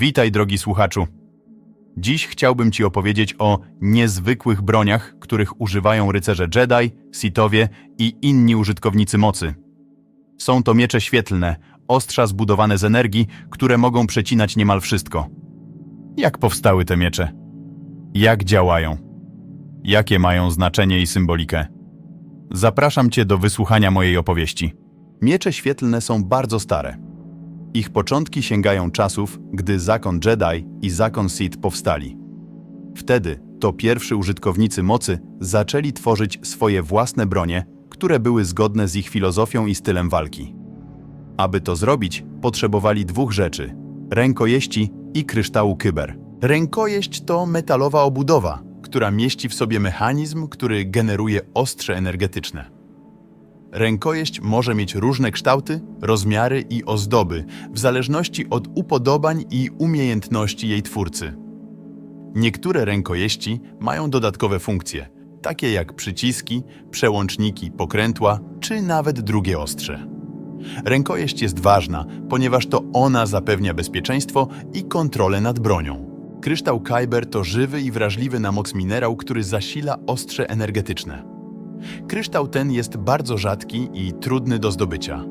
Witaj, drogi słuchaczu. Dziś chciałbym Ci opowiedzieć o niezwykłych broniach, których używają rycerze Jedi, Sithowie i inni użytkownicy mocy. Są to miecze świetlne, ostrza zbudowane z energii, które mogą przecinać niemal wszystko. Jak powstały te miecze? Jak działają? Jakie mają znaczenie i symbolikę? Zapraszam Cię do wysłuchania mojej opowieści. Miecze świetlne są bardzo stare. Ich początki sięgają czasów, gdy zakon Jedi i zakon Sith powstali. Wtedy to pierwszy użytkownicy mocy zaczęli tworzyć swoje własne bronie, które były zgodne z ich filozofią i stylem walki. Aby to zrobić, potrzebowali dwóch rzeczy: rękojeści i kryształu kyber. Rękojeść to metalowa obudowa, która mieści w sobie mechanizm, który generuje ostrze energetyczne. Rękojeść może mieć różne kształty, rozmiary i ozdoby, w zależności od upodobań i umiejętności jej twórcy. Niektóre rękojeści mają dodatkowe funkcje, takie jak przyciski, przełączniki, pokrętła czy nawet drugie ostrze. Rękojeść jest ważna, ponieważ to ona zapewnia bezpieczeństwo i kontrolę nad bronią. Kryształ Kyber to żywy i wrażliwy na moc minerał, który zasila ostrze energetyczne. Kryształ ten jest bardzo rzadki i trudny do zdobycia.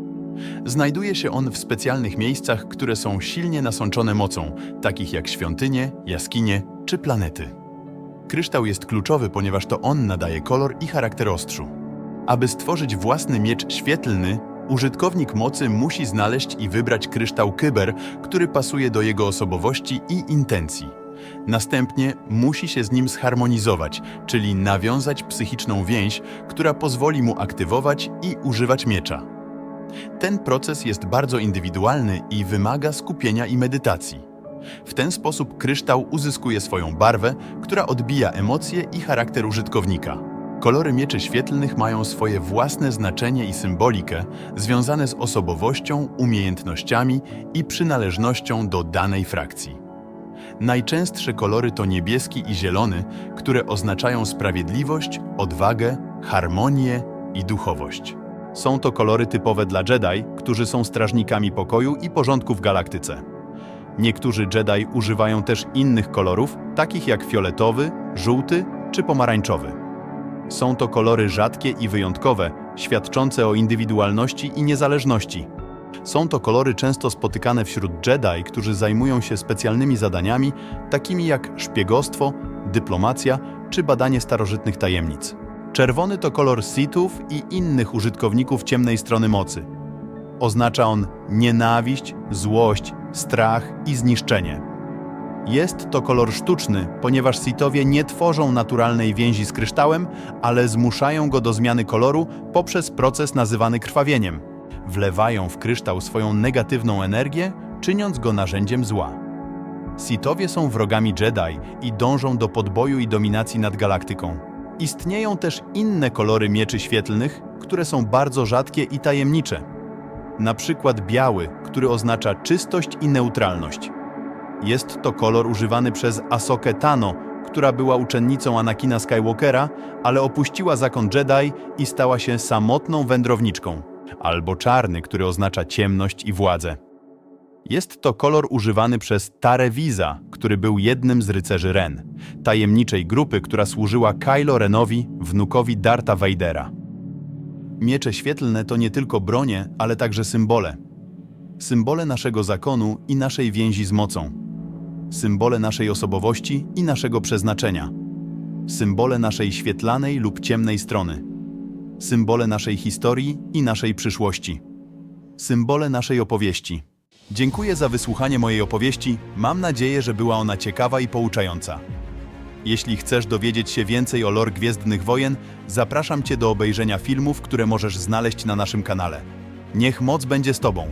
Znajduje się on w specjalnych miejscach, które są silnie nasączone mocą, takich jak świątynie, jaskinie czy planety. Kryształ jest kluczowy, ponieważ to on nadaje kolor i charakter ostrzu. Aby stworzyć własny miecz świetlny, użytkownik mocy musi znaleźć i wybrać kryształ kyber, który pasuje do jego osobowości i intencji. Następnie musi się z nim zharmonizować, czyli nawiązać psychiczną więź, która pozwoli mu aktywować i używać miecza. Ten proces jest bardzo indywidualny i wymaga skupienia i medytacji. W ten sposób kryształ uzyskuje swoją barwę, która odbija emocje i charakter użytkownika. Kolory mieczy świetlnych mają swoje własne znaczenie i symbolikę związane z osobowością, umiejętnościami i przynależnością do danej frakcji. Najczęstsze kolory to niebieski i zielony, które oznaczają sprawiedliwość, odwagę, harmonię i duchowość. Są to kolory typowe dla Jedi, którzy są strażnikami pokoju i porządku w galaktyce. Niektórzy Jedi używają też innych kolorów, takich jak fioletowy, żółty czy pomarańczowy. Są to kolory rzadkie i wyjątkowe, świadczące o indywidualności i niezależności. Są to kolory często spotykane wśród Jedi, którzy zajmują się specjalnymi zadaniami, takimi jak szpiegostwo, dyplomacja czy badanie starożytnych tajemnic. Czerwony to kolor Sithów i innych użytkowników ciemnej strony mocy. Oznacza on nienawiść, złość, strach i zniszczenie. Jest to kolor sztuczny, ponieważ Sithowie nie tworzą naturalnej więzi z kryształem, ale zmuszają go do zmiany koloru poprzez proces nazywany krwawieniem wlewają w kryształ swoją negatywną energię, czyniąc go narzędziem zła. Sithowie są wrogami Jedi i dążą do podboju i dominacji nad galaktyką. Istnieją też inne kolory mieczy świetlnych, które są bardzo rzadkie i tajemnicze. Na przykład biały, który oznacza czystość i neutralność. Jest to kolor używany przez Asokę Tano, która była uczennicą Anakina Skywalkera, ale opuściła zakon Jedi i stała się samotną wędrowniczką albo czarny, który oznacza ciemność i władzę. Jest to kolor używany przez Tarewiza, który był jednym z rycerzy Ren, tajemniczej grupy, która służyła Kylo Renowi, wnukowi Darta Vadera. Miecze świetlne to nie tylko bronie, ale także symbole. Symbole naszego zakonu i naszej więzi z mocą. Symbole naszej osobowości i naszego przeznaczenia. Symbole naszej świetlanej lub ciemnej strony symbole naszej historii i naszej przyszłości. Symbole naszej opowieści. Dziękuję za wysłuchanie mojej opowieści. Mam nadzieję, że była ona ciekawa i pouczająca. Jeśli chcesz dowiedzieć się więcej o lore Gwiezdnych Wojen, zapraszam Cię do obejrzenia filmów, które możesz znaleźć na naszym kanale. Niech moc będzie z Tobą.